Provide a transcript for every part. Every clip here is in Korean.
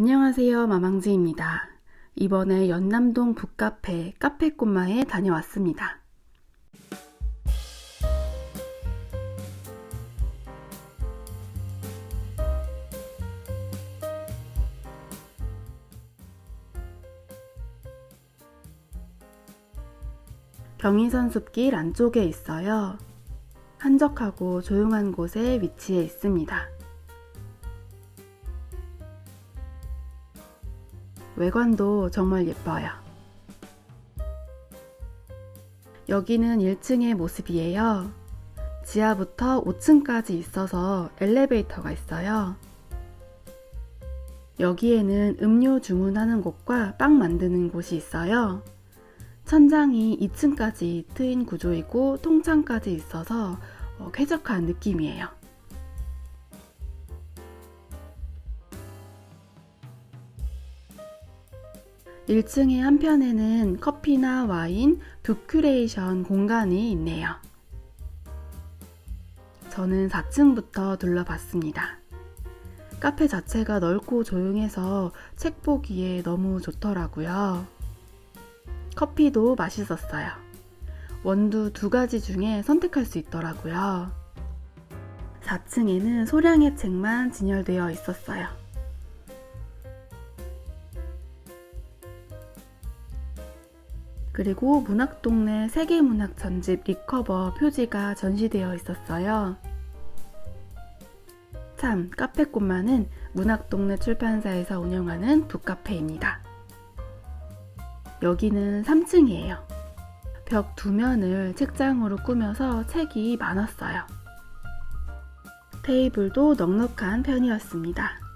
안녕하세요. 마망지입니다. 이번에 연남동 북카페 카페 꼬마에 다녀왔습니다. 경의선 숲길 안쪽에 있어요. 한적하고 조용한 곳에 위치해 있습니다. 외관도 정말 예뻐요. 여기는 1층의 모습이에요. 지하부터 5층까지 있어서 엘리베이터가 있어요. 여기에는 음료 주문하는 곳과 빵 만드는 곳이 있어요. 천장이 2층까지 트인 구조이고 통창까지 있어서 어, 쾌적한 느낌이에요. 1층의 한편에는 커피나 와인, 뷰큐레이션 공간이 있네요. 저는 4층부터 둘러봤습니다. 카페 자체가 넓고 조용해서 책 보기에 너무 좋더라고요. 커피도 맛있었어요. 원두 두 가지 중에 선택할 수 있더라고요. 4층에는 소량의 책만 진열되어 있었어요. 그리고 문학동네 세계문학 전집 리커버 표지가 전시되어 있었어요. 참, 카페꽃만은 문학동네 출판사에서 운영하는 북카페입니다. 여기는 3층이에요. 벽 두 면을 책장으로 꾸며서 책이 많았어요. 테이블도 넉넉한 편이었습니다.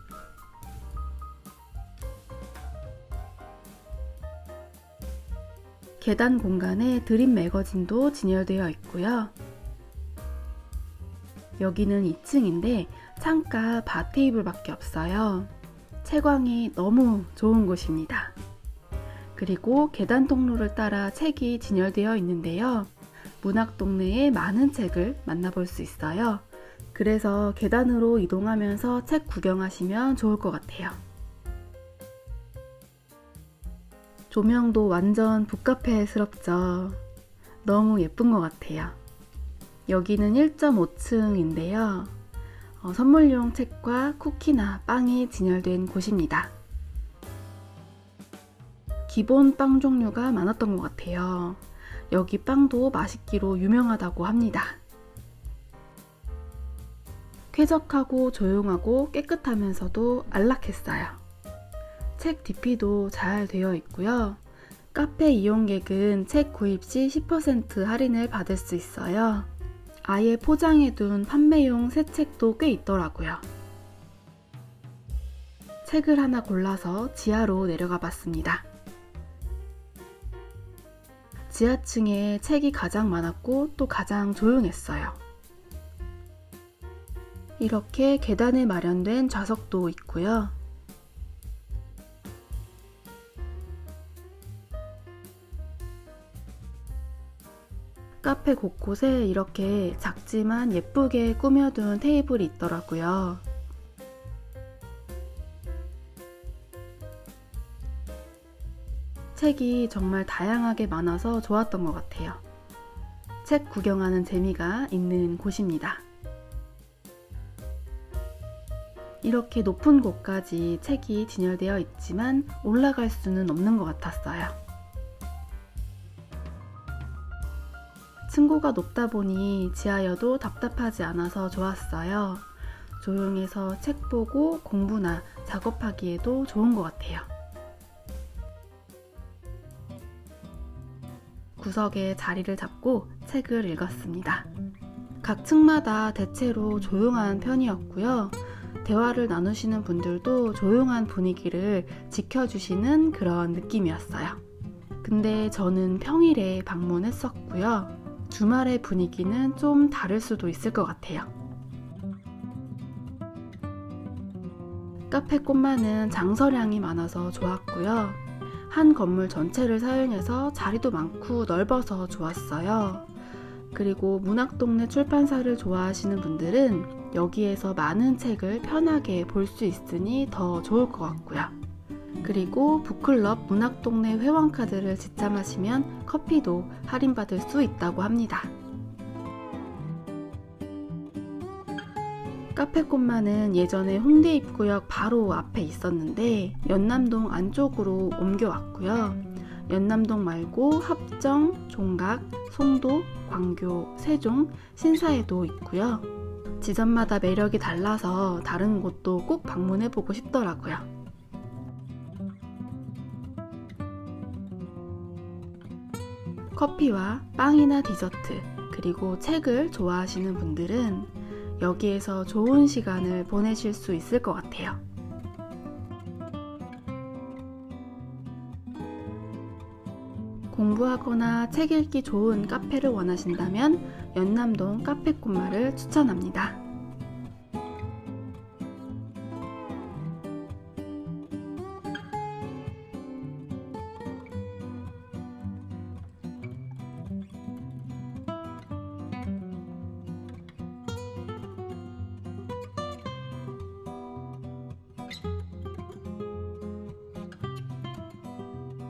계단 공간에 드림 매거진도 진열되어 있고요. 여기는 2층인데 창가 바 테이블밖에 없어요. 채광이 너무 좋은 곳입니다. 그리고 계단 통로를 따라 책이 진열되어 있는데요. 문학 동네에 많은 책을 만나볼 수 있어요. 그래서 계단으로 이동하면서 책 구경하시면 좋을 것 같아요. 조명도 완전 북카페스럽죠. 너무 예쁜 것 같아요. 여기는 1.5층인데요. 어, 선물용 책과 쿠키나 빵이 진열된 곳입니다. 기본 빵 종류가 많았던 것 같아요. 여기 빵도 맛있기로 유명하다고 합니다. 쾌적하고 조용하고 깨끗하면서도 안락했어요. 책 DP도 잘 되어 있고요. 카페 이용객은 책 구입 시 10% 할인을 받을 수 있어요. 아예 포장해둔 판매용 새 책도 꽤 있더라고요. 책을 하나 골라서 지하로 내려가 봤습니다. 지하층에 책이 가장 많았고 또 가장 조용했어요. 이렇게 계단에 마련된 좌석도 있고요. 카페 곳곳에 이렇게 작지만 예쁘게 꾸며둔 테이블이 있더라고요. 책이 정말 다양하게 많아서 좋았던 것 같아요. 책 구경하는 재미가 있는 곳입니다. 이렇게 높은 곳까지 책이 진열되어 있지만 올라갈 수는 없는 것 같았어요. 층고가 높다 보니 지하여도 답답하지 않아서 좋았어요. 조용해서 책 보고 공부나 작업하기에도 좋은 것 같아요. 구석에 자리를 잡고 책을 읽었습니다. 각 층마다 대체로 조용한 편이었고요. 대화를 나누시는 분들도 조용한 분위기를 지켜주시는 그런 느낌이었어요. 근데 저는 평일에 방문했었고요. 주말의 분위기는 좀 다를 수도 있을 것 같아요. 카페 꽃만은 장서량이 많아서 좋았고요. 한 건물 전체를 사용해서 자리도 많고 넓어서 좋았어요. 그리고 문학동네 출판사를 좋아하시는 분들은 여기에서 많은 책을 편하게 볼 수 있으니 더 좋을 것 같고요. 그리고 북클럽 문학동네 회원카드를 지참하시면 커피도 할인받을 수 있다고 합니다. 카페꽃만은 예전에 홍대 입구역 바로 앞에 있었는데 연남동 안쪽으로 옮겨왔고요. 연남동 말고 합정, 종각, 송도, 광교, 세종, 신사에도 있고요. 지점마다 매력이 달라서 다른 곳도 꼭 방문해 보고 싶더라고요. 커피와 빵이나 디저트, 그리고 책을 좋아하시는 분들은 여기에서 좋은 시간을 보내실 수 있을 것 같아요. 공부하거나 책 읽기 좋은 카페를 원하신다면 연남동 카페 꼬마를 추천합니다.